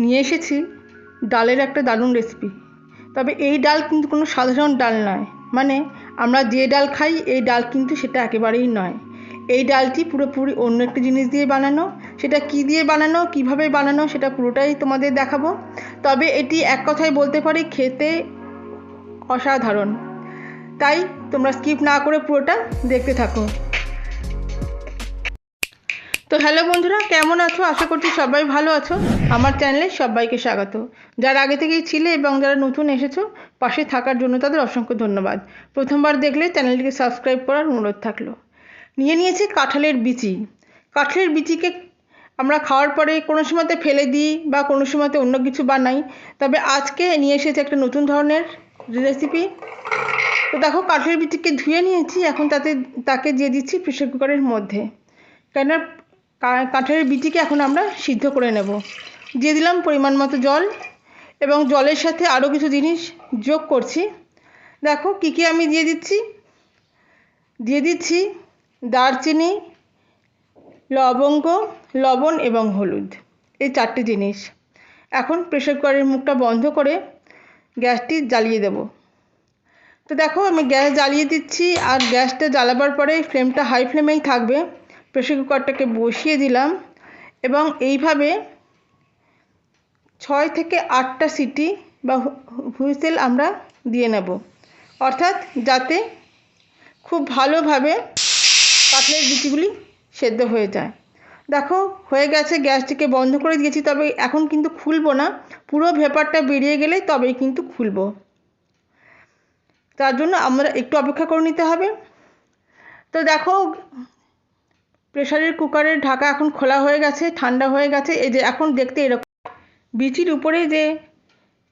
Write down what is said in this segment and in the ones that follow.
নিয়ে এসেছি, ডালের একটা দারুণ রেসিপি তবে এই ডাল কিন্তু কোনো সাধারণ ডাল নয়। মানে আমরা যে ডাল খাই, এই ডাল কিন্তু সেটা একেবারেই নয়। এই ডালটি পুরোপুরি অন্য একটি জিনিস দিয়ে বানানো। সেটা কি দিয়ে বানানো, কীভাবে বানানো, সেটা পুরোটাই তোমাদের দেখাবো। তবে এটি এক কথায় বলতে পারি, খেতে অসাধারণ। তাই তোমরা স্কিপ না করে পুরোটা দেখতে থাকো। তো হ্যালো বন্ধুরা, কেমন আছো? আশা করছি সবাই ভালো আছো। আমার চ্যানেলে সবাইকে স্বাগত। যারা আগে থেকেই ছিলে এবং যারা নতুন এসেছ, পাশে থাকার জন্য তাদের অসংখ্য ধন্যবাদ। প্রথমবার দেখলে চ্যানেলটিকে সাবস্ক্রাইব করার অনুরোধ থাকল। নিয়ে নিয়েছি কাঁঠালের বিচি। কাঁঠালের বিচিকে আমরা খাওয়ার পরে কোনো সময়তে ফেলে দিই বা কোনো সময়তে অন্য কিছু বানাই। তবে আজকে নিয়ে এসেছি একটা নতুন ধরনের রেসিপি তো দেখো, কাঁঠালের বিচিকে ধুয়ে নিয়েছি। এখন তাতে, তাকে দিয়ে দিচ্ছি প্রেশার কুকারের মধ্যে। কেননা কাঁঠালের বিচিকে এখন আমরা সিদ্ধ করে নেব। দিয়ে দিলাম পরিমাণ মতো জল এবং জলের সাথে আরও কিছু জিনিস যোগ করছি। দেখো কী কী আমি দিয়ে দিচ্ছি। দিয়ে দিচ্ছি দারচিনি, লবঙ্গ, লবণ এবং হলুদ। এই চারটি জিনিস। এখন প্রেশার কুকারের মুখটা বন্ধ করে গ্যাসটি জ্বালিয়ে দেব। তো দেখো আমি গ্যাস জ্বালিয়ে দিচ্ছি আর গ্যাসটা জ্বালাবার পরে ফ্লেমটা হাই ফ্লেমেই থাকবে। প্রেশার কুকারটাকে বসিয়ে দিলাম এবং এইভাবে ছয় থেকে আটটা সিটি বা হুইসেল আমরা দিয়ে নেব। অর্থাৎ যাতে খুব ভালোভাবে কাঁঠালের বিচিগুলি সেদ্ধ হয়ে যায়। দেখো, হয়ে গেছে, গ্যাসটিকে বন্ধ করে দিয়েছি, তবে এখন কিন্তু খুলবো না। পুরো ভেপারটা বেরিয়ে গেলে তবেই কিন্তু খুলবো। তার জন্য আমরা একটু অপেক্ষা করে নিতে হবে। তো দেখো প্রেশারের কুকারের ঢাকা এখন খোলা হয়ে গেছে, ঠান্ডা হয়ে গেছে, এই যে এখন দেখতে এরকম। বিচির উপরে যে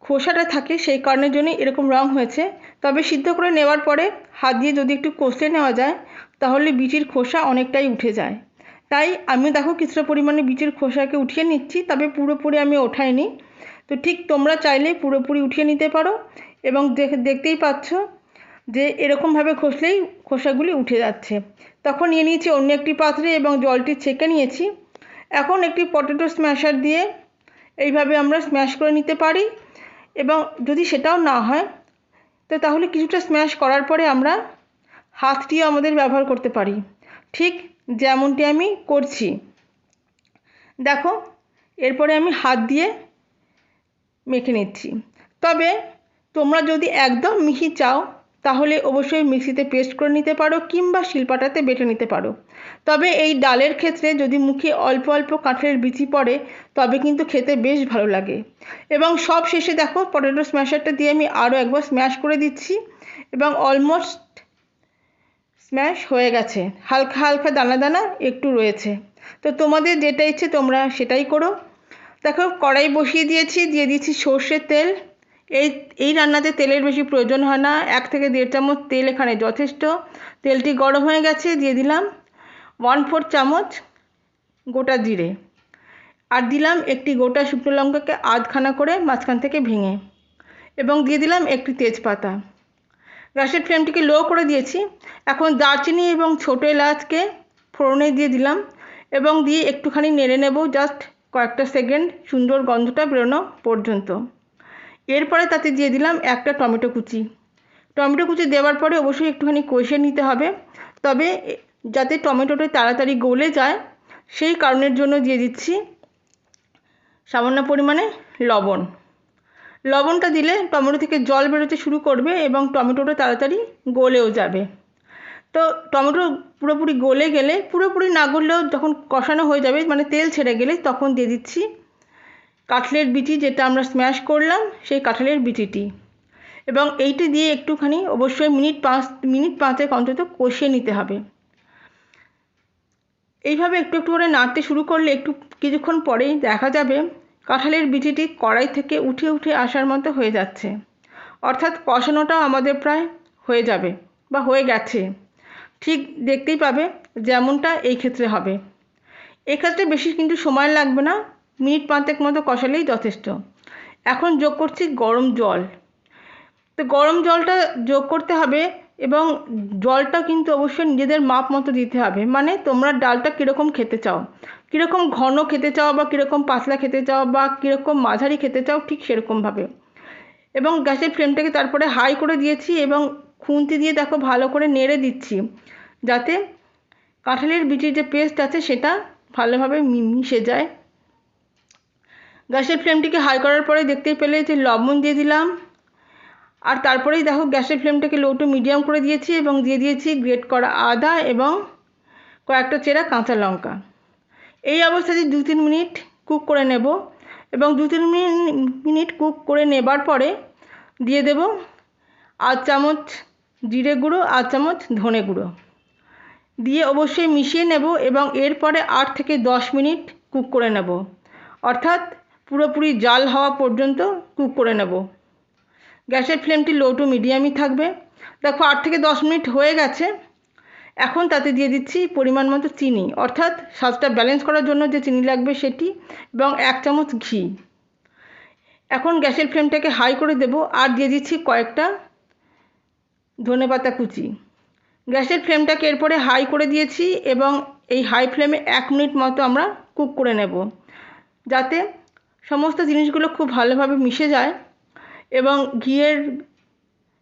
খোসাটা থাকে, সেই কারণের জন্য এরকম রং হয়েছে। তবে সিদ্ধ করে নেওয়ার পরে হাত দিয়ে যদি একটু কষে নেওয়া যায়, তাহলে বিচির খোসা অনেকটাই উঠে যায়। তাই আমি দেখো কিছুটা পরিমাণে বিচির খোসাকে উঠিয়ে নিচ্ছি, তবে পুরোপুরি আমি ওঠাইনি। তো ঠিক তোমরা চাইলে পুরোপুরি উঠিয়ে নিতে পারো। এবং দেখ- দেখতেই পাচ্ছ যে এরকমভাবে খসলেই খোসাগুলি উঠে যাচ্ছে। তখন নিয়ে নিয়েছি অন্য একটি পাত্রে এবং জলটি ছেঁকে নিয়েছি। এখন একটি পটেটো স্ম্যাশার দিয়ে এইভাবে আমরা স্ম্যাশ করে নিতে পারি এবং যদি সেটাও না হয়, তো তাহলে কিছুটা স্ম্যাশ করার পরে আমরা হাতটিও আমাদের ব্যবহার করতে পারি। ঠিক যেমনটি আমি করছি। দেখো, এরপরে আমি হাত দিয়ে মেখে নিচ্ছি। তবে তোমরা যদি একদম মিহি চাও তাহলে অবশ্যই মিক্সিতে পেস্ট করে নিতে পারো কিংবা শিলপাটাতে বেটে নিতে পারো। তবে এই ডালের ক্ষেত্রে যদি মুখে অল্প অল্প কাঁঠালের বিচি পড়ে, তবে কিন্তু খেতে বেশ ভালো লাগে। এবং সব শেষে দেখো, পটেটো স্ম্যাশারটা দিয়ে আমি আরও একবার স্ম্যাশ করে দিচ্ছি এবং অলমোস্ট স্ম্যাশ হয়ে গেছে। হালকা হালকা দানা দানা একটু রয়েছে। তো তোমাদের যেটা ইচ্ছে তোমরা সেটাই করো। দেখো, কড়াই বসিয়ে দিয়েছি, দিয়ে দিচ্ছি সর্ষের তেল। এই এই রান্নাতে তেলের বেশি প্রয়োজন হয় না। এক থেকে দেড় চামচ তেল এখানে যথেষ্ট। তেলটি গরম হয়ে গেছে, দিয়ে দিলাম ওয়ান ফোর চামচ গোটা জিরে। আর দিলাম একটি গোটা শুকনো লঙ্কাকে আধখানা করে মাঝখান থেকে ভেঙে। এবং দিয়ে দিলাম একটি তেজপাতা। গ্যাসের ফ্লেমটিকে লো করে দিয়েছি। এখন দারচিনি এবং ছোটো এলাচকে ফোড়নে দিয়ে দিলাম এবং দিয়ে একটুখানি নেড়ে নেব জাস্ট কয়েকটা সেকেন্ড। সুন্দর গন্ধটা বেরোনো পর্যন্ত। এরপরে তাতে দিয়ে দিলাম একটা টমেটো কুচি। টমেটো কুচি দেওয়ার পরে অবশ্যই একটুখানি কষে নিতে হবে। তবে যাতে টমেটোটা তাড়াতাড়ি গলে যায়, সেই কারণের জন্য দিয়ে দিচ্ছি সামান্য পরিমাণে লবণ। লবণটা দিলে টমেটো থেকে জল বেরোতে শুরু করবে এবং টমেটোটা তাড়াতাড়ি গলেও যাবে। তো টমেটো পুরোপুরি গলে গেলে, পুরোপুরি না গললেও যখন কষানো হয়ে যাবে মানে তেল ছেড়ে গেলে, তখন দিয়ে দিচ্ছি কাঁঠালের বিচি যেটা আমরা স্ম্যাশ করলাম, সেই কাঁঠালের বিচিটি এবং এইটি দিয়ে একটুখানি অবশ্যই মিনিট পাঁচ, মিনিট পাঁচেক অন্তত কষিয়ে নিতে হবে। এইভাবে একটু একটু করে নাড়তে শুরু করলে একটু কিছুক্ষণ পরেই দেখা যাবে কাঁঠালের বিচিটি কড়াই থেকে উঠে উঠে আসার মতো হয়ে যাচ্ছে। অর্থাৎ কষানোটাও আমাদের প্রায় হয়ে যাবে বা হয়ে গেছে। ঠিক দেখতেই পাবে যেমনটা এই ক্ষেত্রে হবে। এক্ষেত্রে বেশি কিন্তু সময় লাগবে না। মিনিট পাঁচেক মতো কষালেই যথেষ্ট। এখন যোগ করছি গরম জল। তো গরম জলটা যোগ করতে হবে এবং জলটা কিন্তু অবশ্যই নিজেদের মাপ মতো দিতে হবে। মানে তোমরা ডালটা কীরকম খেতে চাও? কীরকম ঘন খেতে চাও বা কীরকম পাতলা খেতে চাও বা কীরকম মাঝারি খেতে চাও ঠিক সেরকমভাবে। এবং গ্যাসের ফ্লেমটাকে তারপরে হাই করে দিয়েছি এবং খুন্তি দিয়ে দেখো ভালো করে নেড়ে দিচ্ছি। যাতে কাঁঠালের বিচির যে পেস্ট আছে সেটা ভালোভাবে মিশে যায়। গ্যাসের ফ্লেমটিকে হাই করার পরে দেখতেই পেলে যে লবণ দিয়ে দিলাম। আর তারপরেই দেখো গ্যাসের ফ্লেমটাকে লো টু মিডিয়াম করে দিয়েছি এবং দিয়ে দিয়েছি গ্রেট করা আদা এবং কয়েকটা চেরা কাঁচা লঙ্কা। এই অবস্থাতে দু তিন মিনিট কুক করে নেব এবং দু তিন মিনি- মিনিট কুক করে নেবার পরে দিয়ে দেব আধ চামচ জিরে গুঁড়ো, আধ চামচ ধনে গুঁড়ো। দিয়ে অবশ্যই মিশিয়ে নেব এবং এরপরে আট থেকে দশ মিনিট কুক করে নেব। অর্থাৎ পুরোপুরি জাল হওয়া পর্যন্ত কুক করে নেব। গ্যাসের ফ্লেমটি লো টু মিডিয়ামই থাকবে। দেখো, আট থেকে দশ মিনিট হয়ে গেছে। এখন তাতে দিয়ে দিচ্ছি পরিমাণ মতো চিনি, অর্থাৎ স্বাদটা ব্যালেন্স করার জন্য যে চিনি লাগবে সেটি, এবং এক চামচ ঘি। এখন গ্যাসের ফ্লেমটাকে হাই করে দেব, আর দিয়ে দিচ্ছি কয়েকটা ধনেপাতা কুচি। গ্যাসের ফ্লেমটাকে এরপরে হাই করে দিয়েছি, এবং এই হাই ফ্লেমে এক মিনিট মতো আমরা কুক করে নেব, যাতে সমস্ত জিনিসগুলো খুব ভালোভাবে মিশে যায় এবং ঘিয়ের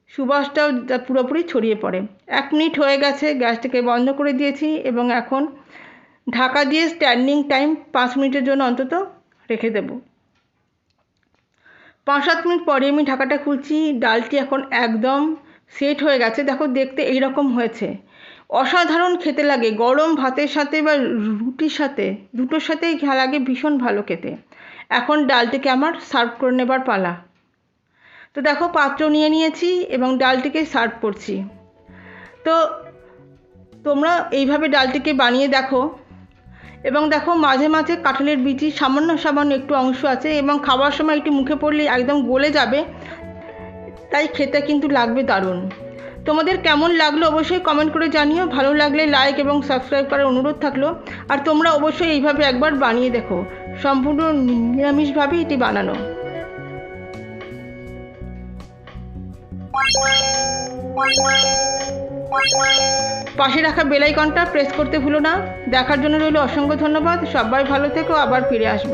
সুবাসটাও পুরোপুরি ছড়িয়ে পড়ে। এক মিনিট হয়ে গেছে, গ্যাসটাকে বন্ধ করে দিয়েছি এবং এখন ঢাকা দিয়ে স্ট্যান্ডিং টাইম পাঁচ মিনিটের জন্য অন্তত রেখে দেব। পাঁচ সাত মিনিট পরে আমি ঢাকাটা খুলছি, ডালটি এখন একদম সেট হয়ে গেছে। দেখো, দেখতে এই রকম হয়েছে। অসাধারণ খেতে লাগে, গরম ভাতের সাথে বা রুটির সাথে, দুটোর সাথেই লাগে ভীষণ ভালো খেতে। এখন ডালটিকে আমার সার্ভ করে নেবার পালা। তো দেখো, পাত্র নিয়ে নিয়েছি এবং ডালটিকে সার্ভ করছি। তো তোমরা এইভাবে ডালটিকে বানিয়ে দেখো। এবং দেখো, মাঝে মাঝে কাঁঠালের বিচি, সামান্য সামান্য একটু অংশ আছে এবং খাবার সময় একটু মুখে পড়লে একদম গলে যাবে। তাই খেতে কিন্তু লাগবে দারুণ। তোমাদের কেমন লাগল অবশ্যই কমেন্ট করে জানিও। ভালো লাগলে লাইক এবং সাবস্ক্রাইব করার অনুরোধ থাকল। আর তোমরা অবশ্যই এইভাবে একবার বানিয়ে দেখো। সম্পূর্ণ নিরামিষভাবে এটি বানানো। পাশে রাখা বেল আইকনটা প্রেস করতে ভুলো না। দেখার জন্য রইল অসংখ্য ধন্যবাদ। সবাই ভালো থেকো, আবার ফিরে আসব।